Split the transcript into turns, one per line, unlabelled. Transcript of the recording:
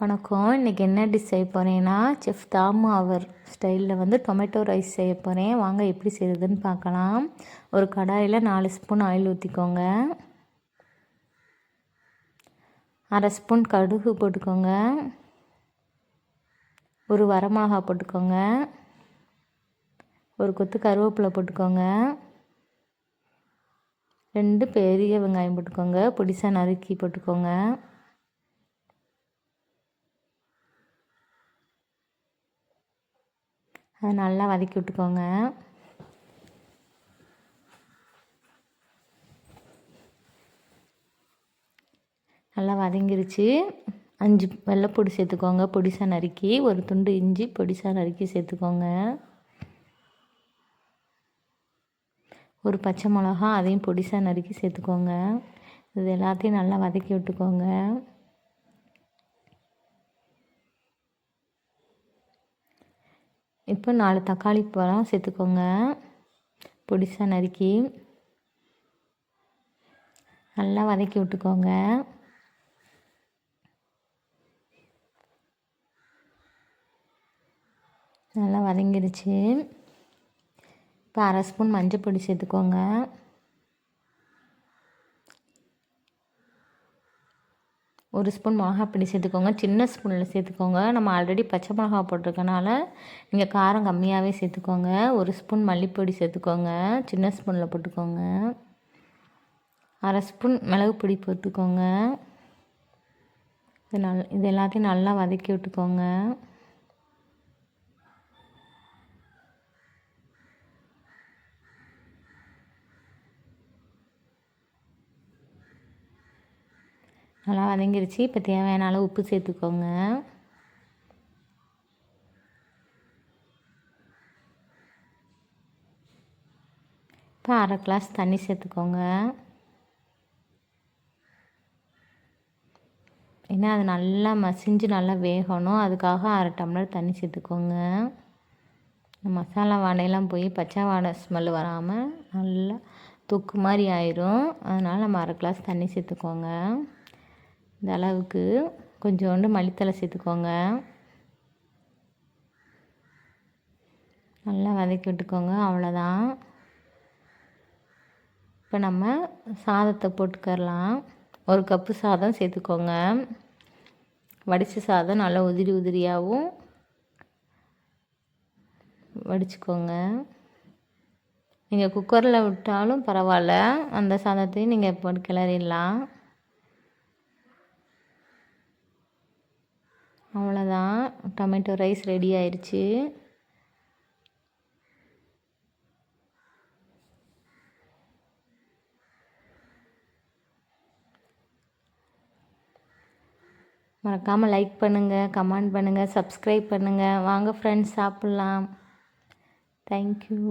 வணக்கம். இன்றைக்கி என்ன டிஷ் செய்ய போகிறேன்னா செஃப் தாமு அவர் ஸ்டைலில் வந்து டொமேட்டோ ரைஸ் செய்ய போகிறேன் வாங்க எப்படி செய்யுதுன்னு பார்க்கலாம். ஒரு கடாயில் நாலு ஸ்பூன் ஆயில் ஊற்றிக்கோங்க அரை ஸ்பூன் கடுகு போட்டுக்கோங்க. ஒரு வரமிளகா போட்டுக்கோங்க. ஒரு கொத்து கருவேப்பிலை போட்டுக்கோங்க. ரெண்டு பெரிய வெங்காயம் போட்டுக்கோங்க. பொடிசாக நறுக்கி போட்டுக்கோங்க. அதை நல்லா வதக்கி விட்டுக்கோங்க. நல்லா வதங்கிருச்சு. அஞ்சு வெள்ளைப்பொடி சேர்த்துக்கோங்க. பொடிசாக நறுக்கி ஒரு துண்டு இஞ்சி பொடிசாக நறுக்கி சேர்த்துக்கோங்க. ஒரு பச்சை மிளகா அதையும் பொடிசாக நறுக்கி சேர்த்துக்கோங்க. இது எல்லாத்தையும் நல்லா வதக்கி விட்டுக்கோங்க. இப்போ நாலு தக்காளி பழம் சேர்த்துக்கோங்க. பொடிசாக நறுக்கி நல்லா வதக்கி விட்டுக்கோங்க. நல்லா வதங்கிடுச்சு இப்போ அரை ஸ்பூன் மஞ்சள் பொடி சேர்த்துக்கோங்க. ஒரு ஸ்பூன் மிளகாப்பொடி சேர்த்துக்கோங்க. சின்ன ஸ்பூனில் சேர்த்துக்கோங்க. நம்ம ஆல்ரெடி பச்சை மிளகா போட்டிருக்கனால நீங்கள் காரம் கம்மியாகவே சேர்த்துக்கோங்க. ஒரு ஸ்பூன் மல்லிப்பொடி சேர்த்துக்கோங்க. சின்ன ஸ்பூனில் போட்டுக்கோங்க. அரை ஸ்பூன் மிளகு பொடி போட்டுக்கோங்க. இது நல் இது எல்லாத்தையும் நல்லா வதக்கி விட்டுக்கோங்க. நல்லா வதங்கிருச்சு. இப்போ தேவையான அளவு உப்பு சேர்த்துக்கோங்க. இப்போ அரை கிளாஸ் தண்ணி சேர்த்துக்கோங்க. ஏன்னா அது நல்லா மசிஞ்சு நல்லா வேகணும். அதுக்காக அரை டம்ளர் தண்ணி சேர்த்துக்கோங்க. மசாலா வாடையெல்லாம் போய் பச்சை வாடை ஸ்மெல் வராமல் நல்லா தொக்கு மாதிரி ஆயிரும். அதனால் நம்ம அரை கிளாஸ் தண்ணி சேர்த்துக்கோங்க. இந்த அளவுக்கு கொஞ்சோண்டு மல்லித்தலை சேர்த்துக்கோங்க. நல்லா வதக்கி விட்டுக்கோங்க அவ்வளோதான். இப்போ நம்ம சாதத்தை போட்டுக்கரலாம் ஒரு கப்பு சாதம் சேர்த்துக்கோங்க. வடித்த சாதம் நல்லா உதிரி உதிரியாகவும் வடிச்சுக்கோங்க. நீங்கள் குக்கரில் விட்டாலும் பரவாயில்ல அந்த சாதத்தையும் நீங்கள் இப்போ கிளறிடலாம். அவ்வளோதான். டொமேட்டோ ரைஸ் ரெடி ஆயிடுச்சு மறக்காமல் லைக் பண்ணுங்கள் கமெண்ட் பண்ணுங்கள் சப்ஸ்கிரைப் பண்ணுங்கள் வாங்க ஃப்ரெண்ட்ஸ் சாப்பிட்லாம். தேங்க்யூ